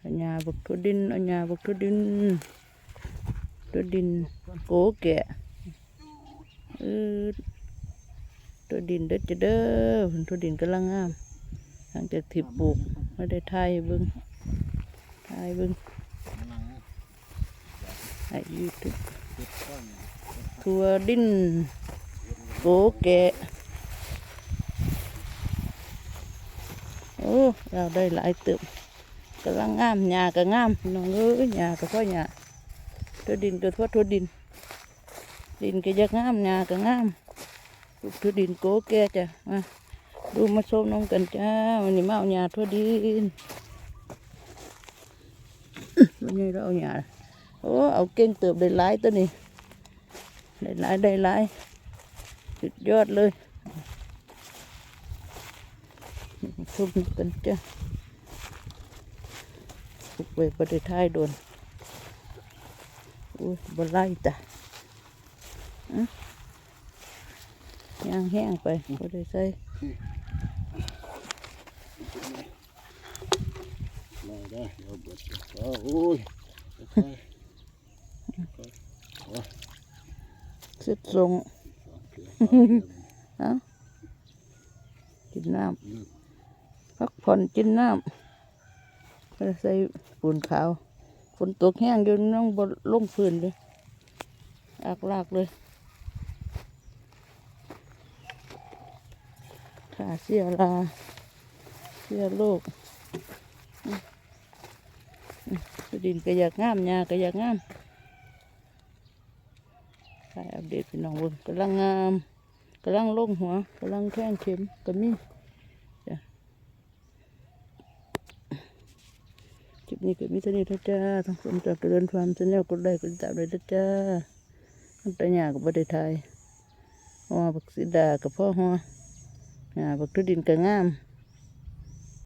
เอาหญ้าบักทั่วดินเอาหญ้าบักทั่วดินทั่วดินโกแกะเออทั่วดินเด้อจะเด้อเพิ่นทั่วดินกำลังงามหลังจากที่ปลูกไม่ได้ทายให้เบิ่งทายเบิ่งให้ยูทูบทั่วดินโกแกะโอ้เราได้หลายเติบ กำลังงามหญ้าก็งามน้องเอ้ยหญ้าก็พ่อหญ้าทั่วดินก็ทั่วทั่วดิน ดินก็ยากงามหญ้าก็งามลูกทั่วดินโกแก่จ้ะมาดูมาชมน้องกันจ้าวันนี้มาเอาหญ้าทั่วดินวันนี้เราเอาหญ้าโอ้เอาเก่งเติบได้หลายตัวนี้ได้หลายได้หลายสุดยอดเลยมาชมกันจ้า กไว้บริท้ายโดนอุ้ยบไล่จ้ะอะย่างแห้งไปบริใส่ได้ได้เดี๋ยวเบิดโอ้ยเสร็จทรงเอากินน้ำพักผ่อนกินน้ำบริ ใส่ปูนขาว ฝนตกแห้งอยู่น้องบนลงพื้นเลยลากลากเลยขาเสียลา เสียโลกดินก็อยากงามหญ้าก็อยากงามใช่อัปเดตพี่น้องเบิ่งกำลังงามกำลังลงหัวกำลังแข้งเข็มก็มีจ้ะคลิป นี้ก็มีเท่านี้ท่าจ้าทั้งสมจากเดินความสัญญากดได้ก็ติดตามเลยเด้อจ้าตั้งแต่หยากับประเทศไทยหัวบักสีดากับพ่อหัวหยาบักทุดินกับงาม